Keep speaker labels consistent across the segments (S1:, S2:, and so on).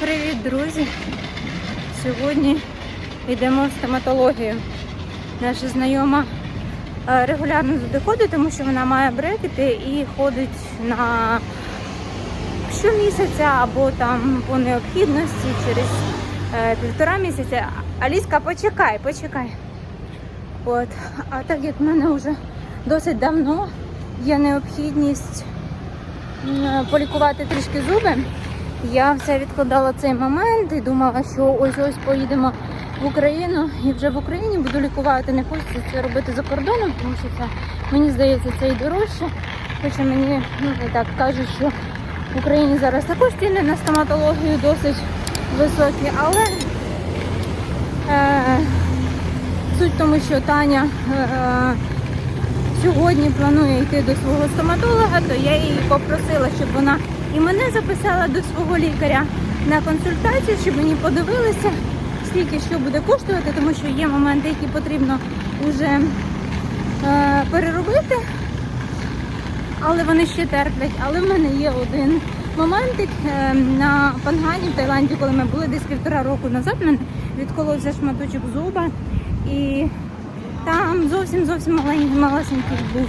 S1: Привіт, друзі! Сьогодні йдемо в стоматологію. Наша знайома е, регулярно туди ходить, тому що вона має брекети і ходить на щомісяця або там по необхідності через е, півтора місяця. Аліска, почекай, почекай. От. А так як в мене вже досить давно є необхідність полікувати трішки зуби. Я все відкладала цей момент і думала, що ось ось поїдемо в Україну і вже в Україні буду лікувати. Не хочеться це робити за кордоном, тому що це мені здається це і дорожче. Хоча мені ну, так кажуть, що в Україні зараз також ціни на стоматологію досить високі, але е, суть в тому, що Таня. Е, сьогодні планує йти до свого стоматолога, то я її попросила, щоб вона і мене записала до свого лікаря на консультацію, щоб мені подивилися, скільки що буде коштувати, тому що є моменти, які потрібно вже е, переробити, але вони ще терплять. Але в мене є один моментик е, на Пангані в Таїланді, коли ми були десь півтора року назад, мене відколовся шматочок зуба і там зовсім зовсім маленький, малесенький був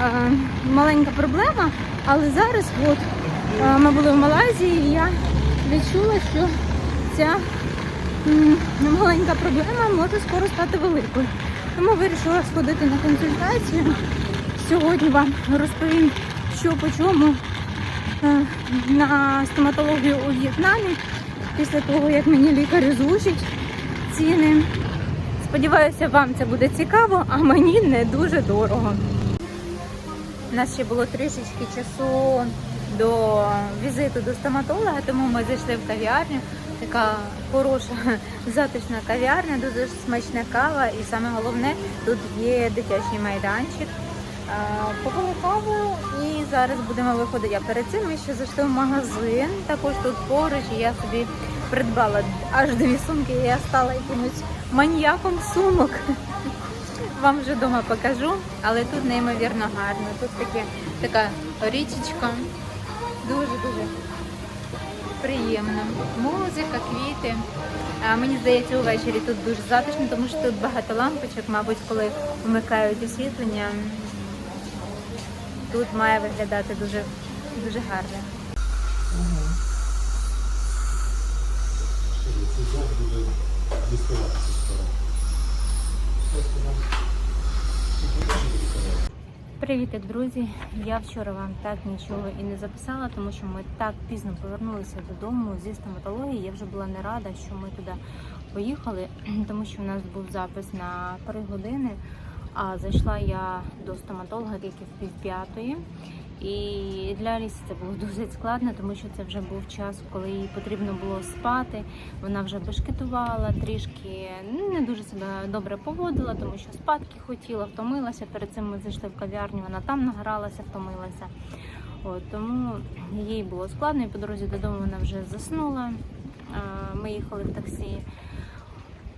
S1: е, маленька проблема. Але зараз, от ми були в Малайзії, і я відчула, що ця маленька проблема може скоро стати великою. Тому вирішила сходити на консультацію. Сьогодні вам розповім, що по чому е, на стоматологію у В'єтнамі після того, як мені лікар озвучить ціни. Сподіваюся, вам це буде цікаво, а мені не дуже дорого. У нас ще було трішечки часу до візиту до стоматолога, тому ми зайшли в кав'ярню. Така хороша, затишна кав'ярня, дуже смачна кава, і саме головне, тут є дитячий майданчик. А, Попили каву і зараз будемо виходити. А перед цим ми ще зайшли в магазин, також тут поруч, і я собі придбала аж дві сумки, і я стала якимось маньяком сумок. Вам вже вдома покажу, але тут неймовірно гарно. Тут таке, така річечка. Дуже-дуже приємно. Музика, квіти. А мені здається, увечері тут дуже затишно, тому що тут багато лампочок, мабуть, коли вмикають освітлення, тут має виглядати дуже, дуже гарно.
S2: Це зов буде діставатися скоро. Що сказав?
S1: Привіт, друзі! Я вчора вам так нічого і не записала, тому що ми так пізно повернулися додому зі стоматології. Я вже була не рада, що ми туди поїхали, тому що в нас був запис на 3 години. А зайшла я до стоматолога тільки в пів п'ятої. І для Аліси це було дуже складно, тому що це вже був час, коли їй потрібно було спати. Вона вже бешкетувала, трішки ну, не дуже себе добре поводила, тому що спадки хотіла, втомилася. Перед цим ми зайшли в кав'ярню, вона там награлася, втомилася. От, тому їй було складно, і по дорозі додому вона вже заснула. Ми їхали в таксі.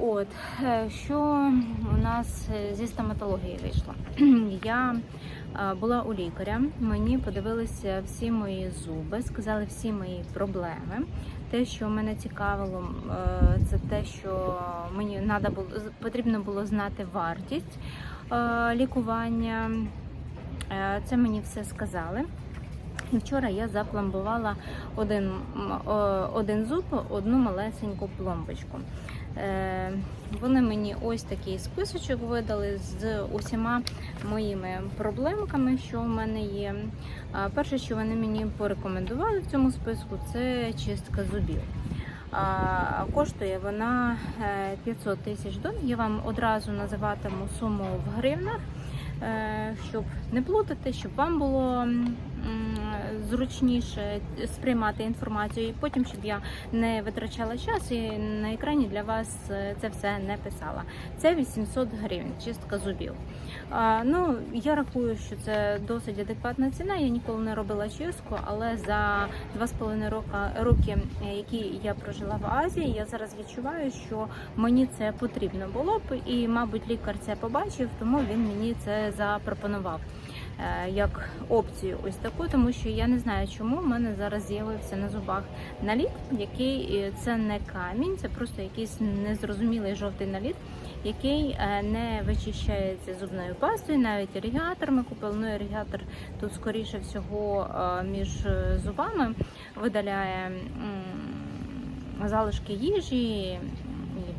S1: От е, що у нас е, зі стоматології вийшло? Я е, була у лікаря, мені подивилися всі мої зуби, сказали всі мої проблеми. Те, що мене цікавило, це те, що мені надо було потрібно було знати вартість лікування. Це мені все сказали. Вчора я запломбувала один, один зуб, одну малесеньку пломбочку. Е, Вони мені ось такий списочок видали з усіма моїми проблемками, що в мене є. Перше, що вони мені порекомендували в цьому списку, це чистка зубів. Коштує вона е, 500 тисяч дон. Я вам одразу називатиму суму в гривнах, е, щоб не плутати, щоб вам було зручніше сприймати інформацію, і потім, щоб я не витрачала час і на екрані для вас е, це все не писала. Це 800 гривень, чистка зубів. А, ну, я рахую, що це досить адекватна ціна. Я ніколи не робила чистку, але за 2,5 рока, роки, е, які я прожила в Азії, я зараз відчуваю, що мені це потрібно було б, і, мабуть, лікар це побачив, тому він мені це запропонував. Е, як опцію ось таку, тому що я не знаю, чому в мене зараз з'явився на зубах наліт, який е, це не камінь, це просто якийсь незрозумілий жовтий наліт, який е, не вичищається зубною пастою, навіть іригатор ми купили. Ну, іригатор тут скоріше всього між зубами видаляє залишки їжі і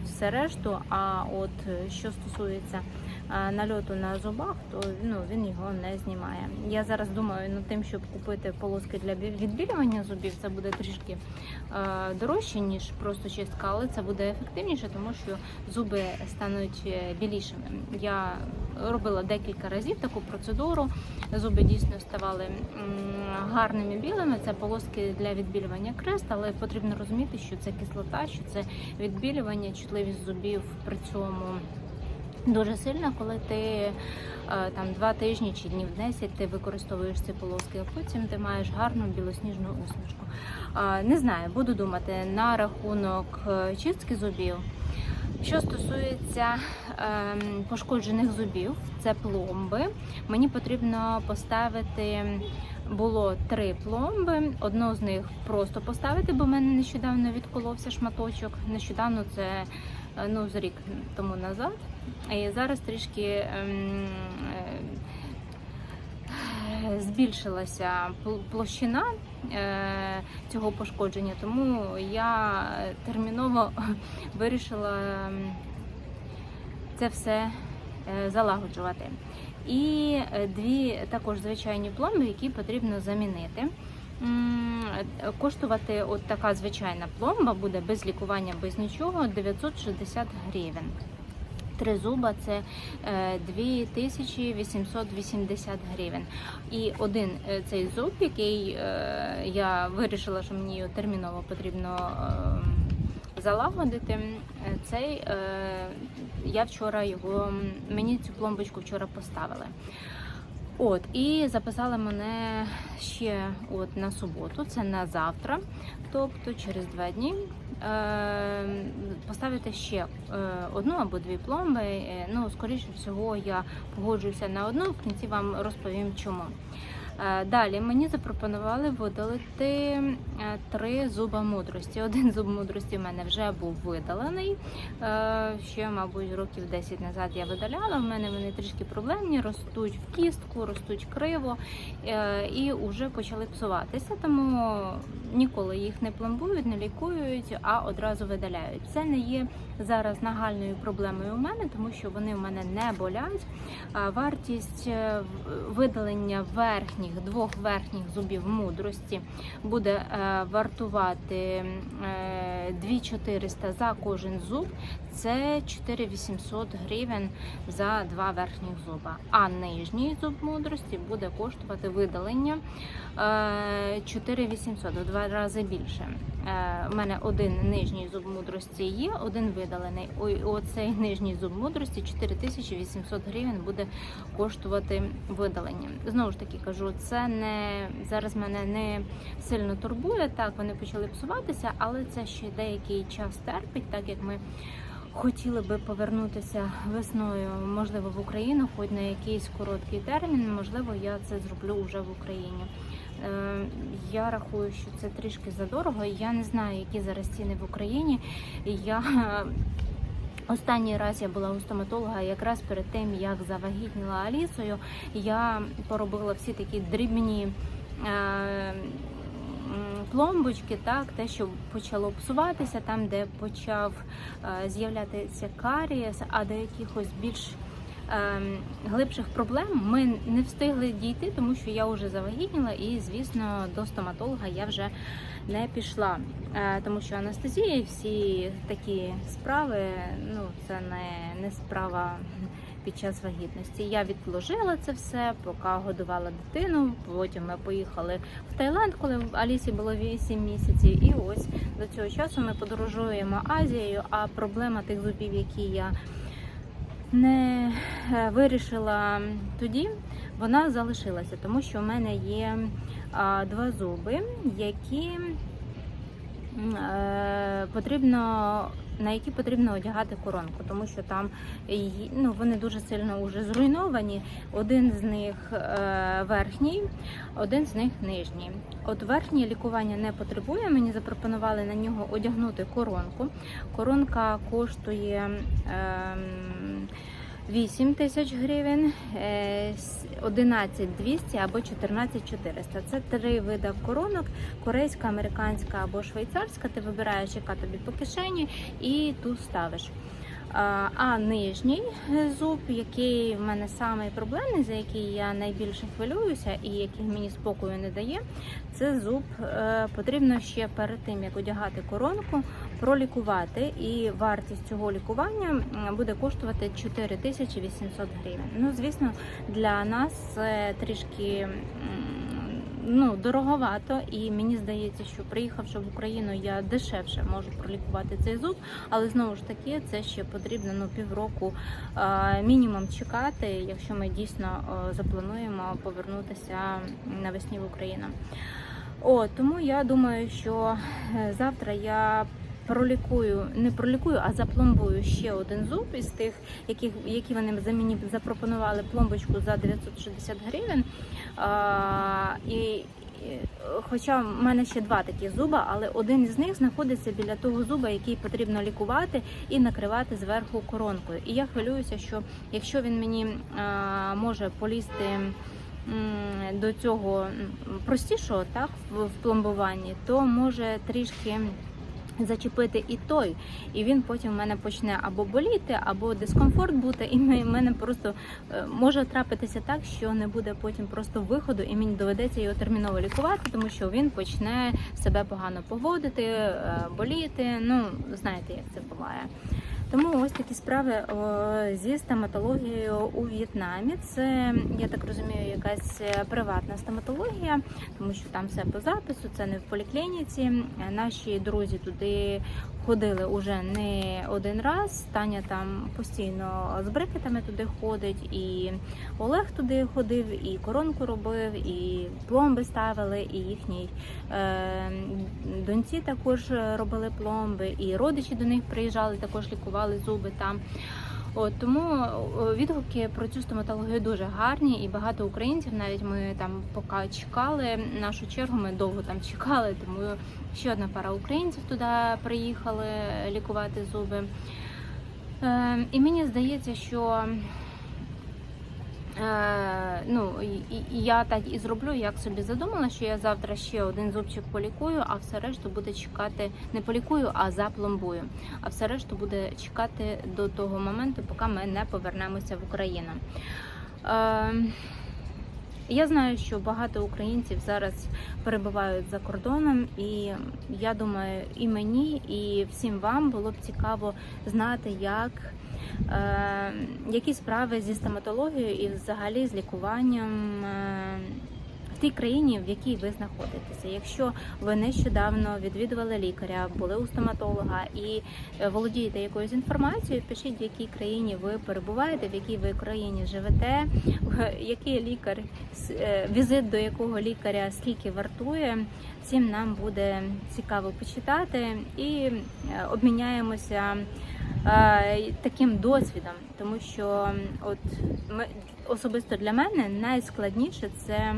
S1: все решту. А от що стосується нальоту на зубах, то ну, він його не знімає. Я зараз думаю над тим, щоб купити полоски для відбілювання зубів. Це буде трішки дорожче, ніж просто чистка, але це буде ефективніше, тому що зуби стануть е, білішими. Я робила декілька разів таку процедуру. Зуби дійсно ставали гарними білими. Це полоски для відбілювання крест, але потрібно розуміти, що це кислота, що це відбілювання, чутливість зубів при цьому. Дуже сильно, коли ти е, там два тижні чи днів 10 ти використовуєш ці полоски, а потім ти маєш гарну білосніжну усмішку. Не знаю, буду думати на рахунок е, чистки зубів. Що стосується ем, пошкоджених зубів, це пломби. Мені потрібно поставити було три пломби. Одну з них просто поставити, бо в мене нещодавно відколовся шматочок. Нещодавно це е, ну, з рік тому назад. Зараз трішки ем, е, збільшилася площина е, цього пошкодження, тому я терміново вирішила ем, це все е, залагоджувати. І дві також звичайні пломби, які потрібно замінити. Коштувати от така звичайна пломба буде без лікування, без нічого 960 гривень. Три зуба це е, 2880 гривень. І один е, цей зуб, який е, я вирішила, що мені терміново потрібно е, залагодити. е, Цей е, я вчора його мені цю пломбочку вчора поставили. От і записали мене ще от на суботу, це на завтра, тобто через два дні. Е, поставити ще е, одну або дві пломби. Е, Ну, скоріше всього, я погоджуюся на одну. В кінці вам розповім чому. Е, Далі мені запропонували видалити е, три зуба мудрості. Один зуб мудрості в мене вже був видалений. Е, Ще, мабуть, років 10 назад я видаляла. В мене вони трішки проблемні, ростуть в кістку, ростуть криво і вже почали псуватися. Тому ніколи їх не пломбують, не лікують, а одразу видаляють. Це не є зараз нагальною проблемою у мене, тому що вони у мене не болять. Вартість видалення верхніх двох верхніх зубів мудрості буде е, вартувати е, 2400 за кожен зуб. Це 4800 гривень за два верхніх зуба. А нижній зуб мудрості буде коштувати видалення е, 4800, в два рази більше. Е, У мене один нижній зуб мудрості є, один видалений. Оцей нижній зуб мудрості 4800 гривень буде коштувати видалення. Знову ж таки кажу, це не зараз мене не сильно турбує. Так, вони почали псуватися, але це ще деякий час терпить, так як ми. Хотіли би повернутися весною, можливо, в Україну, хоч на якийсь короткий термін. Можливо, я це зроблю вже в Україні. Е, Я рахую, що це трішки задорого. Я не знаю, які зараз ціни в Україні. Я Останній раз я була у стоматолога якраз перед тим, як завагітніла Алісою. Я поробила всі такі дрібні е, пломбочки, так, те, що почало псуватися, там, де почав е, з'являтися карієс, а до якихось більш ем, глибших проблем ми не встигли дійти, тому що я вже завагітніла, і звісно до стоматолога я вже не пішла, Е, тому що анестезія і всі такі справи, ну це не, не справа. Під час вагітності я відложила це все, поки годувала дитину. Потім ми поїхали в Таїланд, коли в Алісі було 8 місяців. І ось до цього часу ми подорожуємо Азією. А проблема тих зубів, які я не е, вирішила тоді, вона залишилася, тому що в мене є а, два зуби, які потрібно на які потрібно одягати коронку, тому що там ну, вони дуже сильно вже зруйновані. Один з них е, верхній, один з них нижній. От верхнє лікування не потребує. Мені запропонували на нього одягнути коронку. Коронка коштує. ем, 8 тисяч гривень, е, 11 200 або 14 400. Це три види коронок: корейська, американська або швейцарська. Ти вибираєш, яка тобі по кишені, і ту ставиш. А, А нижній зуб, який в мене самий проблемний, за який я найбільше хвилююся і який мені спокою не дає, це зуб. Е, Потрібно ще перед тим, як одягати коронку, пролікувати. І вартість цього лікування буде коштувати 4800 гривень. Ну, звісно, для нас це трішки. Ну, дороговато, і мені здається, що приїхавши в Україну, я дешевше можу пролікувати цей зуб, але знову ж таки це ще потрібно ну півроку мінімум чекати, якщо ми дійсно заплануємо повернутися навесні в Україну. О, тому я думаю, що е, завтра я пролікую, не пролікую, а запломбую ще один зуб із тих, яких, які вони за мені запропонували пломбочку за 960 гривень. А, і, Хоча в мене ще два такі зуба, але один із них знаходиться біля того зуба, який потрібно лікувати і накривати зверху коронкою. І я хвилююся, що якщо він мені а, може полізти м, до цього простішого, так в пломбуванні, то може трішки. Зачепити і той, і він потім в мене почне або боліти, або дискомфорт бути, і в мене просто е, може трапитися так, що не буде потім просто виходу, і мені доведеться його терміново лікувати, тому що він почне себе погано поводити, е, боліти. Ну знаєте, як це буває. Тому ось такі справи зі стоматологією у В'єтнамі. Це я так розумію, якась е, приватна стоматологія, тому що там все по запису, це не в поліклініці. Наші друзі туди ходили уже не один раз. Таня там постійно з брикетами туди ходить, і Олег туди ходив, і коронку робив, і пломби ставили, і їхній е, доньці також робили пломби, і родичі до них приїжджали, також лікували зуби там. От тому відгуки про цю стоматологію дуже гарні, і багато українців. Навіть ми там поки чекали нашу чергу, ми довго там чекали, тому ще одна пара українців туди приїхали лікувати зуби. Е, і мені здається, що ну, і- і я так і зроблю, як собі задумала, що я завтра ще один зубчик полікую, а все решту буде чекати не полікую, а запломбую. А все решту буде чекати до того моменту, поки ми не повернемося в Україну. Е, я знаю, що багато українців зараз перебувають за кордоном, і я думаю, і мені, і всім вам було б цікаво знати, як е, які справи зі стоматологією і взагалі з лікуванням е, в тій країні, в якій ви знаходитеся. Якщо ви нещодавно відвідували лікаря, були у стоматолога і е, володієте якоюсь інформацією, пишіть, в якій країні ви перебуваєте, в якій ви країні живете, який лікар, е, візит до якого лікаря скільки вартує. Всім нам буде цікаво почитати і е, обміняємося е, таким досвідом, тому що от ми особисто для мене найскладніше це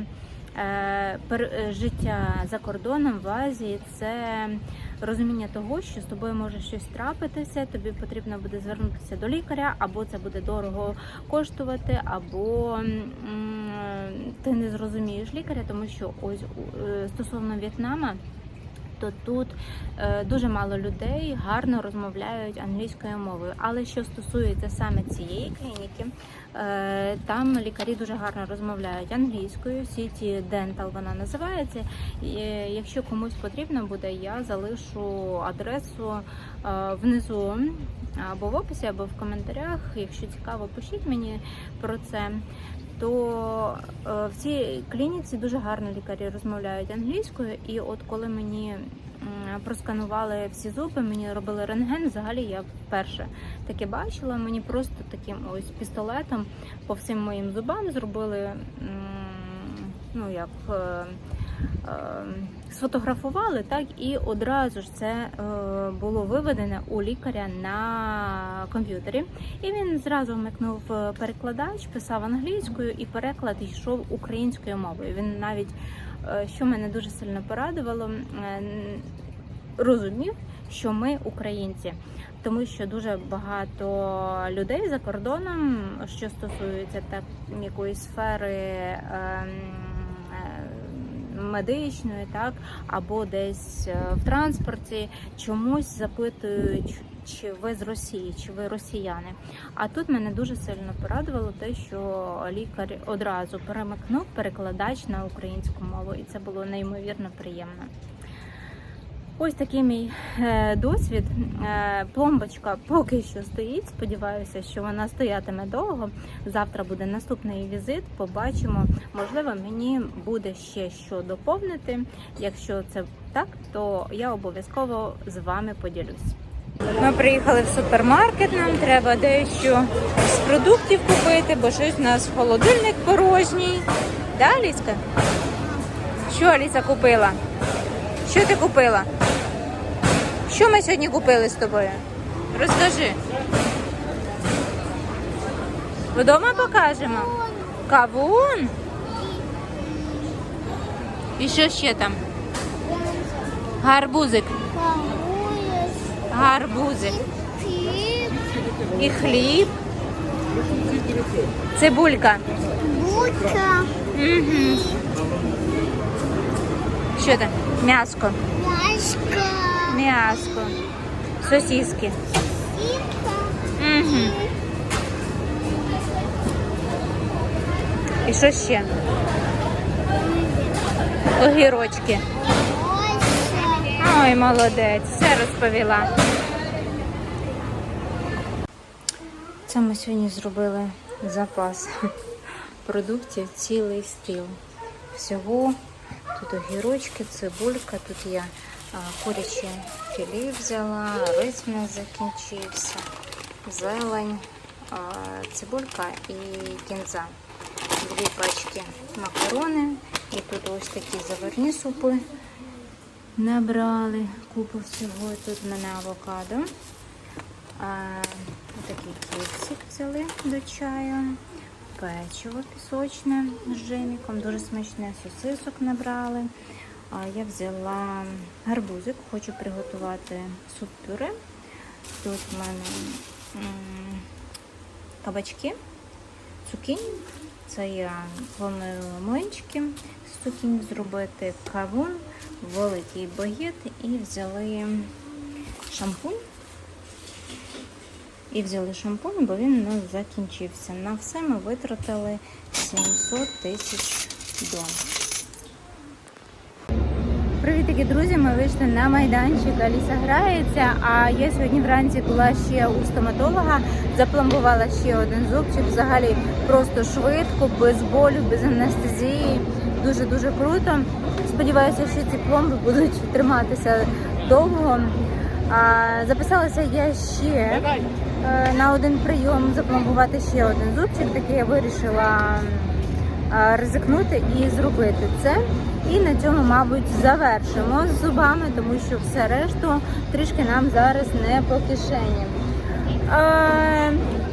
S1: е, е, життя за кордоном в Азії. Це розуміння того, що з тобою може щось трапитися, тобі потрібно буде звернутися до лікаря, або це буде дорого коштувати, або ти не зрозумієш лікаря, тому що ось е, стосовно В'єтнама то тут е, дуже мало людей гарно розмовляють англійською мовою. Але що стосується саме цієї клініки, е, там лікарі дуже гарно розмовляють англійською. City Dental вона називається. І, е, якщо комусь потрібно буде, я залишу адресу внизу або в описі, або в коментарях. Якщо цікаво, пишіть мені про це. То е, в цій клініці дуже гарно лікарі розмовляють англійською, і от коли мені просканували всі зуби, мені робили рентген. Взагалі я вперше таке бачила. Мені просто таким ось пістолетом по всім моїм зубам зробили ну як е, сфотографували, так і одразу ж це е, було виведено у лікаря на комп'ютері. І він зразу вмикнув е, перекладач, писав англійською, і переклад йшов українською мовою. Він навіть, е, що мене дуже сильно порадувало, розумів, що ми українці. Тому що дуже багато людей за кордоном, що стосується так якоїсь сфери е, медичної, так або десь е, в транспорті, чомусь запитують, чи ви з Росії, чи ви росіяни. А тут мене дуже сильно порадувало те, що лікар одразу перемикнув перекладач на українську мову, і це було неймовірно приємно. Ось такий мій е, досвід. Е, пломбочка поки що стоїть. Сподіваюся, що вона стоятиме довго. Завтра буде наступний візит. Побачимо. Можливо, мені буде ще що доповнити. Якщо це так, то я обов'язково з вами поділюсь. Ми приїхали в супермаркет. Нам треба дещо з продуктів купити, бо щось у нас холодильник порожній. Да, Аліска? Що Аліса купила? Що ти купила? Що ми сьогодні купили з тобою? Розкажи. Вдома покажемо. Кавун. І що ще там? Гарбузик. Гарбузик. І хліб. Цибулька. Угу. Що там? М'яско.
S3: яшка,
S1: М'яско. Сосиски. Угу. І що ще? Огірочки. Ой, молодець, все розповіла. Це ми сьогодні зробили запас продуктів цілий стіл. Всього тут огірочки, цибулька, тут я а, куряче філе взяла, рис в нас закінчився, зелень, цибулька і кінза. Дві пачки макарони. І тут ось такі заварні супи набрали купу всього. Тут в мене авокадо. А, такий кексик взяли до чаю. Печиво пісочне з джеміком, дуже смачне сосисок набрали. Я взяла гарбузик, хочу приготувати суп-пюре. Тут в мене кабачки, цукінь. Це я планую млинчики з цукінь зробити, кавун, великий багет і взяли шампунь. І взяли шампунь, бо він у нас закінчився. На все ми витратили 700 тисяч дон. Привітки, друзі! Ми вийшли на майданчик. Аліса грається. А я сьогодні вранці була ще у стоматолога, запломбувала ще один зубчик. Взагалі просто швидко, без болю, без анестезії. Дуже дуже круто. Сподіваюся, що ці пломби будуть триматися довго. А, записалася я ще на один прийом запломбувати ще один зубчик. Такий я вирішила е, ризикнути і зробити це. І на цьому, мабуть, завершимо з зубами, тому що все решту трішки нам зараз не по кишені.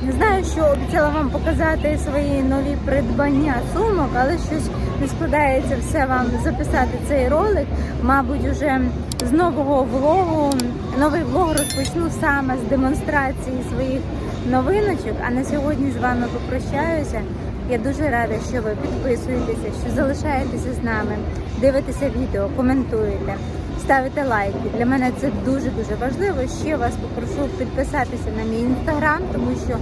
S1: Е, знаю, що обіцяла вам показати свої нові придбання сумок, але щось не складається все вам записати цей ролик. Мабуть, уже з нового влогу, новий влог розпочну саме з демонстрації своїх новиночок. А на сьогодні з вами попрощаюся. Я дуже рада, що ви підписуєтеся, що залишаєтеся з нами, дивитеся відео, коментуєте, ставите лайки. Для мене це дуже дуже важливо. Ще вас попрошу підписатися на мій інстаграм, тому що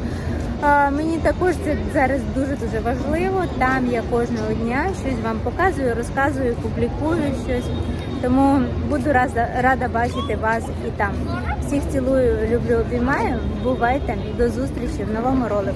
S1: а, мені також це зараз дуже дуже важливо. Там я кожного дня щось вам показую, розказую, публікую щось. Тому буду рада, рада бачити вас і там. Всіх цілую, люблю, обіймаю. Бувайте до зустрічі в новому ролику.